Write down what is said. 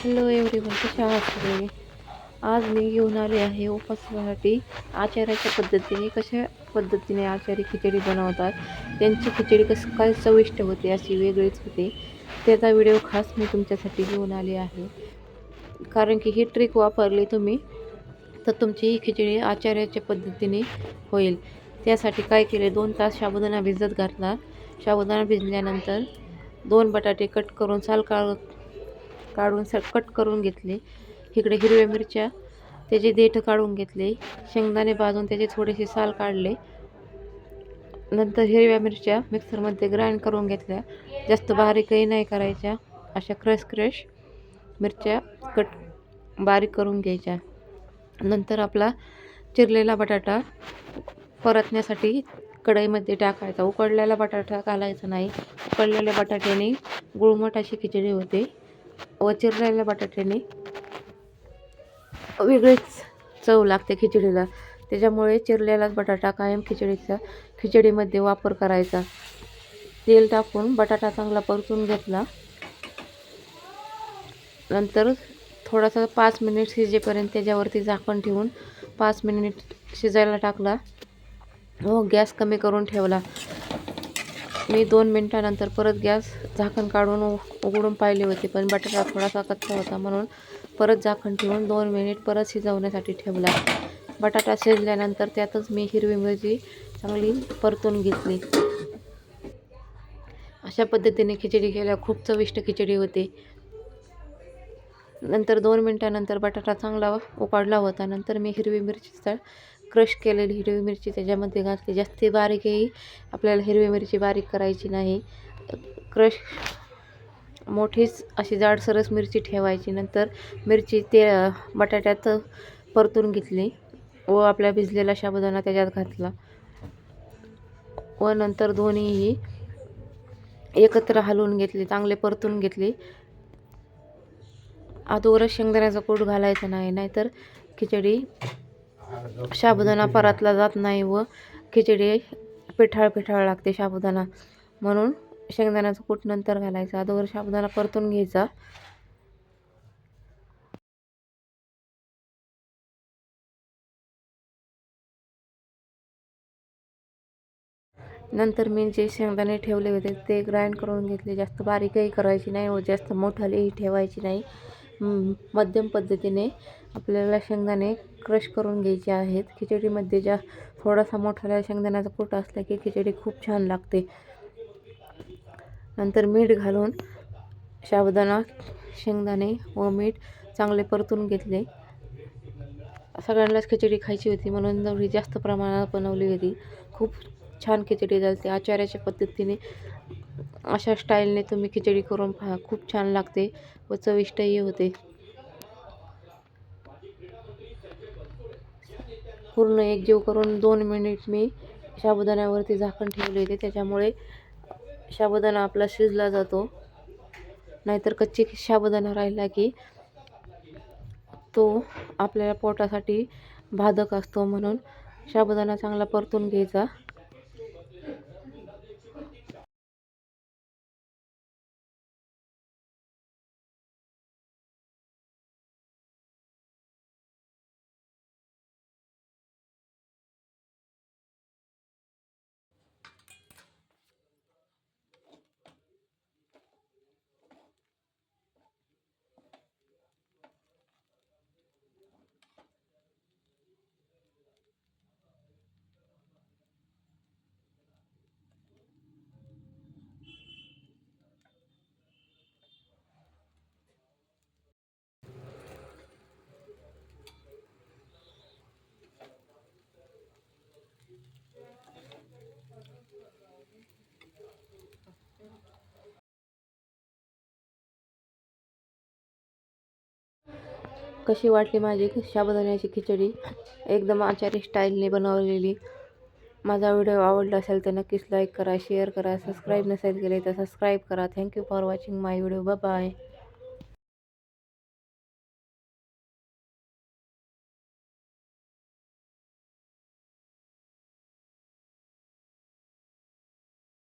Hello everyone कशा आहात सगळे आज मी घेऊन आले आहे उपासासाठी आचार्याच्या पद्धतीने. कशा पद्धतीने आचार्य खिचडी बनवतात? त्यांची खिचडी कसं काय चविष्ट होते अशी वेगळीच होते. त्याचा व्हिडिओ खास मी तुमच्यासाठी घेऊन आले आहे. कारण की ही ट्रिक वापरली तुम्ही तर तुमची ही खिचडी आचार्याच्या पद्धतीने होईल. त्यासाठी काय केले? दोन तास साबुदाणा भिजत घातला. साबुदाणा भिजल्यानंतर दोन बटाटे कट करून साल काढून स कट करून घेतले. इकडे हिरव्या मिरच्या त्याचे देठ काढून घेतले. शेंगदाणे भाजून त्याचे थोडेसे साल काढले. नंतर हिरव्या मिरच्या मिक्सरमध्ये ग्राइंड करून घेतल्या. जास्त बारीकही नाही करायच्या. अशा क्रश क्रश मिरच्या कट बारीक करून घ्यायच्या. नंतर आपला चिरलेला बटाटा परतण्यासाठी कढईमध्ये टाकायचा. उकडलेला बटाटा घालायचा नाही. उकडलेल्या बटाट्याने गुळमट अशी खिचडी होते. व चिरलेल्या बटाट्याने वेगळीच चव लागते खिचडीला. त्याच्यामुळे चिरलेलाच बटाटा कायम खिचडीचा खिचडीमध्ये वापर करायचा. तेल टाकून बटाटा चांगला परतून घेतला. नंतर थोडासा पाच मिनिट शिजेपर्यंत त्याच्यावरती झाकण ठेवून पाच मिनिट शिजायला टाकला व गॅस कमी करून ठेवला. मी दोन मिनटानंतर परत गॅस झाकण काढून उघडून पाहिले होते पण बटाटा थोडासा कच्चा होता म्हणून परत झाकण ठेवून दोन मिनिट परत शिजवण्यासाठी ठेवला. बटाटा शिजल्यानंतर त्यातच मी हिरवी मिरची चांगली परतून घेतली. अशा पद्धतीने खिचडी केल्या खूप चविष्ट खिचडी होते. नंतर दोन मिनटानंतर बटाटा चांगला उकाडला होता. नंतर मी हिरवी मिरचीचा क्रश केलेली हिरवी मिरची त्याच्यामध्ये घातली. जास्त बारीकही आपल्याला हिरवी मिरची बारीक करायची नाही. क्रश मोठीच अशी जाडसरस मिरची ठेवायची. नंतर मिरची ते बटाट्यात परतून घेतली व आपल्या भिजलेला शाबुदाना त्याच्यात घातला. व नंतर दोन्हीही एकत्र हलवून घेतले चांगले परतून घेतले. अगोदरच शेंगदाण्याचा कूट घालायचा नाही नाहीतर खिचडी साबुदाणा परतला जात नाही व खिचडी पिठाळ पिठाळ लागते साबुदाणा. म्हणून शेंगदाण्याचं कूट नंतर घालायचा. अगोदर साबुदाणा परतून घ्यायचा. नंतर मी जे शेंगदाणे ठेवले होते ते ग्राइंड करून घेतले. जास्त बारीकही करायची नाही व जास्त मोठालेही ठेवायची नाही. मध्यम पद्धतीने आपल्याला शेंगदाणे क्रश करून घ्यायचे आहेत. खिचडीमध्ये ज्या थोडासा मोठा शेंगदाण्याचा कूट असला की खिचडी खूप छान लागते. नंतर मीठ घालून साबुदाणा शेंगदाणे व मीठ चांगले परतून घेतले. सगळ्यांनाच खिचडी खायची होती म्हणून एवढी जास्त प्रमाणात बनवली होती. खूप छान खिचडी झाली. आचार्याच्या पद्धतीने अशा स्टाईलने तुम्ही खिचडी करून पहा. खूप छान लागते व चविष्टही होते. पूर्ण एकजीव करून दोन मिनिट मी साबुदाण्यावरती झाकण ठेवले होते. त्याच्यामुळे साबुदाणा आपला शिजला जातो. नाहीतर कच्ची साबुदाणा राहिला की तो आपल्याला पोटासाठी बाधक असतो म्हणून साबुदाणा चांगला परतून घ्यायचा. कशी वाटली माझी साबुदाण्याची खिचडी? एकदम आचारी स्टाईलने बनवलेली. माझा व्हिडिओ आवडला असेल तर नक्कीच लाईक करा शेअर करा सबस्क्राईब नसेल केले तर सबस्क्राईब करा. Thank you for watching my video bye